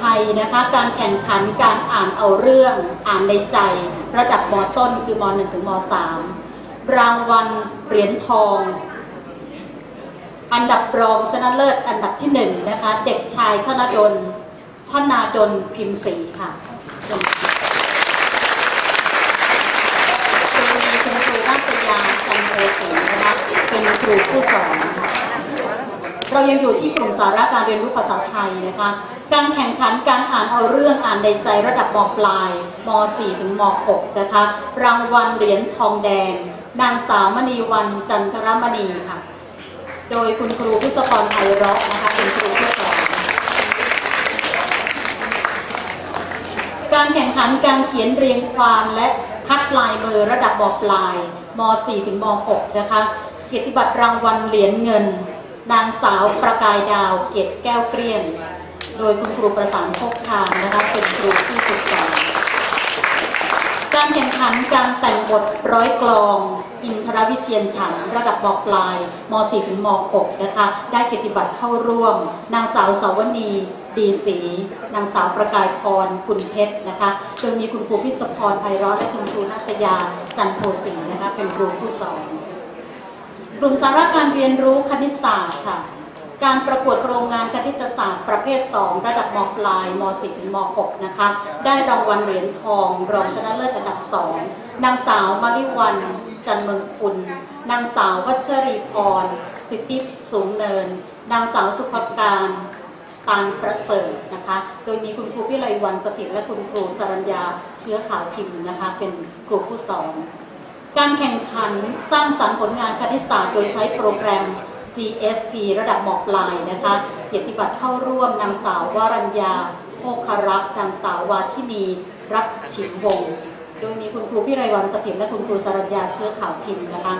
ไทยนะคะ การแข่งขันการอ่านเอาเรื่องอ่านในใจ ระดับมต้นคือม .1 ถึงม .3 รางวัลเหรียญทอง อันดับรองชนะเลิศอันดับที่หนึ่งนะคะ เด็กชายธนดลธนาดลพิมพ์ศรีค่ะเชิญค่ะคุณมีคุณครูราชยาจันโทศรีนะคะเป็นครูผู้สอนค่ะเรายังอยู่ที่กลุ่มสาระการเรียนรู้ภาษาไทยนะคะ การแข่งขันการอ่านเอาเรื่องอ่านในใจระดับมปลายม .4 ถึงม .6 นะคะ รางวัลเหรียญทองแดง นางสาวมณีวันจันทรมณีค่ะ โดยคุณครูพิศกรไพเราะนะคะเป็นครูผู้สอนการแข่งขันการเขียนเรียงความและคัดลายมือระดับมปลายม .4 ถึงม .6 นะคะเกียรติบัตรรางวัลเหรียญเงิน นางสาวประกายดาวเกตแก้วเกลี้ยง โดยคุณครูประสานโคกคามนะคะเป็นครูที่ฝึกสอนการแข่งขันการแต่งบทร้อยกลอง อินทรวิเชียนฉันระดับมปลายม .4 ถึงม .6 นะคะ ได้เกียรติบัตรเข้าร่วม นางสาวสาวนีดีศรีนางสาวประกายพรคุณเพชรนะคะโดยมีคุณครูพิศพรไพเราะและคุณครูนาตยาจันโพสีนะคะเป็นครูผู้สอนกลุ่มสาระการเรียนรู้คณิตศาสตร์ค่ะ การประกวดโครงงานคณิตศาสตร์ประเภท 2 ระดับมปลายม .4 ถึงม .6 นะคะ ได้รางวัลเหรียญทอง รองชนะเลิศอันดับ 2 นางสาวมาริวันจันเมืองคุณ นางสาววัชรีพร สิทธิสูงเนิน นางสาวสุภการตานประเสริฐนะคะ โดยมีคุณครูพิไลวันสถิตและคุณครูสรัญญาเชื้อขาวพิมพ์นะคะ เป็นครูผู้สอน การแข่งขันสร้างสรรค์ผลงานคณิตศาสตร์โดยใช้โปรแกรม GSP ระดับมปลายนะคะ เกียรติบัตรเข้าร่วมนางสาววรัญญาโภครักษ์นางสาววาทินีรักฉิมวงโดยมีคุณครูพิไรวันสถิตและคุณครูสรัญญาเชื้อขาวพิมพ์นะคะ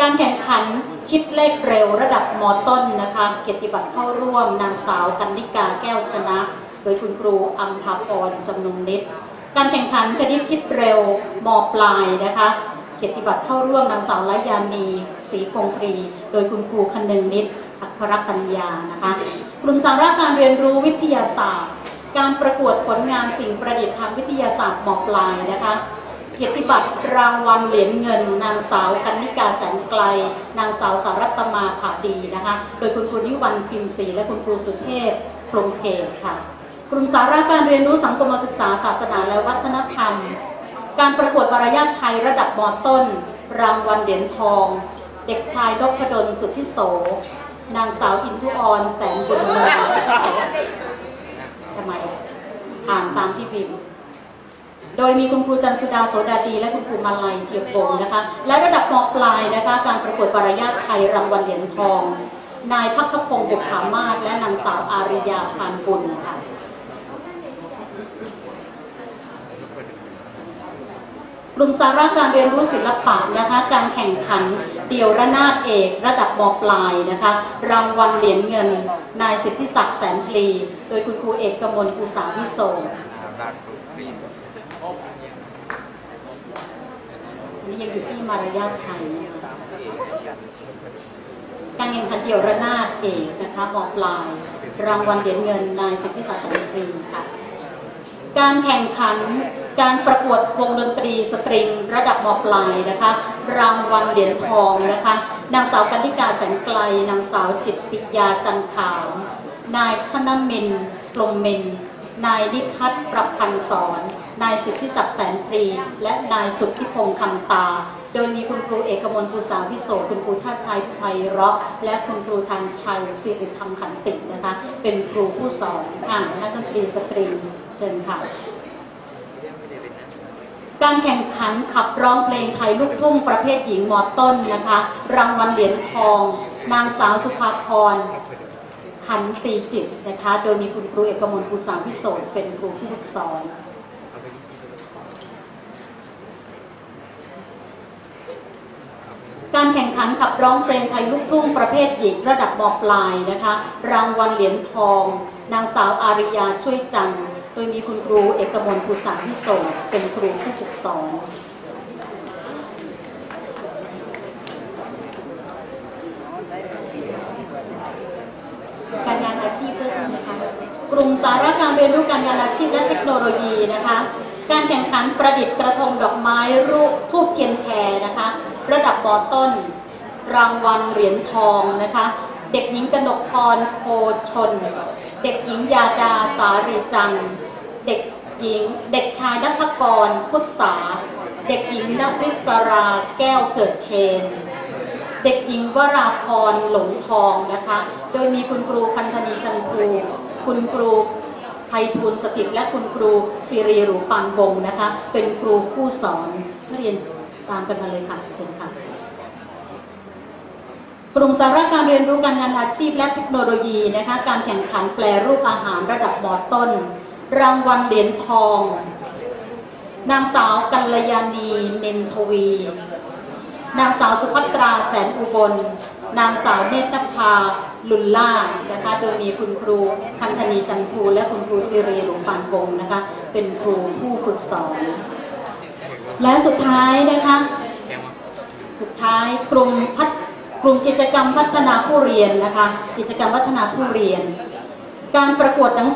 การแข่งขันคิดเลขเร็วระดับมต้นนะคะ เกียรติบัตรเข้าร่วมนางสาวกันนิกาแก้วชนะ โดยคุณครูอัมภาพรจำนงนิดการแข่งขันคณิตคิดเร็วมปลายนะคะ เกียรติบัตรเข้าร่วมนางสาวละยานีศรีคงพรี โดยคุณครูคนึงนิดอัครปัญญานะคะกลุ่มสาระการเรียนรู้วิทยาศาสตร์ การประกวดผลงานสิ่งประดิษฐ์ทางวิทยาศาสตร์หมอปลายนะคะเกียรติบัตรรางวัลเหรียญเงิน นางสาวกันนิกาแสนไกล นางสาวสารัตมาผาดีนะคะ โดยคุณครูนิวันพิมศรีและคุณครูสุเทพพรมเกตค่ะ กลุ่มสาระการเรียนรู้สังคมศึกษาศาสนาและวัฒนธรรม การประกวดวารยาทไทยระดับมต้น รางวัลเหรียญทอง เด็กชายนพดลสุทธิโส นางสาวอินทุออนแสนบุญมืองทำไมอ่านตามที่พิมพ์โดยมีคุณครูจันสุดาโสดาดีและคุณครูมาลัยเทียบวงนะคะ และระดับมปลายนะคะ การประกวดวารยาทไทยรางวัลเหรียญทอง นายพักขพงศ์บุภามาศและนางสาวอาริยาพานบุญค่ะ กลุ่มสาระการเรียนรู้ศิลปะนะคะ การแข่งขันเดี่ยวระนาดเอกระดับมปลายนะคะ รางวัลเหรียญเงิน นายสิทธิศักดิ์แสนพลี โดยคุณครูเอกกมลอุสาวิโสนนี้ยังอยู่ที่มารยาทไทยนะคะการแข่งขันเดี่ยวระนาดเอกนะคะมปลาย รางวัลเหรียญเงินนายสิทธิศักดิ์แสนพลีค่ะ การแข่งขันการประกวดวงดนตรีสตริง ระดับมปลายนะคะ รางวัลเหรียญทองนะคะ นางสาวกันธิกาแสนไกล นางสาวจิตปิยาจันขาว นายธนมินกลมเมน นายนิทัศน์ประพันธ์สอน นายสิทธิศักดิ์แสนปรี และนายสุทธิพงษ์คำตา โดยมีคุณครูเอกมลภูษาวิโสคุณครูชาติชัยไพเราะและคุณครูชันชัยสิริธรรมขันตินะคะ เป็นครูผู้สอนอ่านนักดนตรีสตริง เชิญค่ะ การแข่งขันขับร้องเพลงไทยลูกทุ่งประเภทหญิงมอต้นนะคะ รางวัลเหรียญทอง นางสาวสุภาพรขันตีจิตนะคะ โดยมีคุณครูเอกมลภูษาพิโสดเป็นครูผู้ฝึกสอนการแข่งขันขับร้องเพลงไทยลูกทุ่งประเภทหญิงระดับมปลายนะคะ รางวัลเหรียญทอง นางสาวอาริยาช่วยจันทร์ ดยมีคุณครูเอกมลภูษาพิโสเป็นครูผู้ฝึกสอนการงานอาชีพด้วยใช่ไหมคะกลุ่มสาระการเรียนรู้การงานอาชีพและเทคโนโลยีนะคะ การแข่งขันประดิษฐ์กระทงดอกไม้รูปทูบเทียนแพรนะคะ ระดับมอต้น รางวัลเหรียญทองนะคะ เด็กหญิงกนกพรโพชน เด็กหญิงยาดาสารีจันทร์ เด็กหญิง เด็กชายนัทกรพุทธษาเด็กหญิงนริศราแก้วเกิดเคนเด็กหญิงวราพรหลงทองนะคะ โดยมีคุณครูคันธนีจันทูคุณครูไพฑูรย์สถิตและคุณครูสิรีหรูปานวงนะคะ เป็นครูผู้สอนนักเรียนตามกันมาเลยค่ะเชิญค่ะกลุ่มสาระการเรียนรู้การงานอาชีพและเทคโนโลยีนะคะ การแข่งขันแปลรูปอาหารระดับมอต้น รางวัลเหรียญทอง นางสาวกัลยาณีเนนทวี นางสาวสุภัตราแสนอุบล นางสาวเนตรภาลุลล่านะคะโดยมีคุณครูคันธนีจันทูและคุณครูสิรีหลวงปานวงนะคะ เป็นครูผู้ฝึกสอน และสุดท้ายนะคะ สุดท้ายกลุ่มพัฒกลุ่มกิจกรรมพัฒนาผู้เรียนนะคะ กิจกรรมพัฒนาผู้เรียน การประกวดหนัง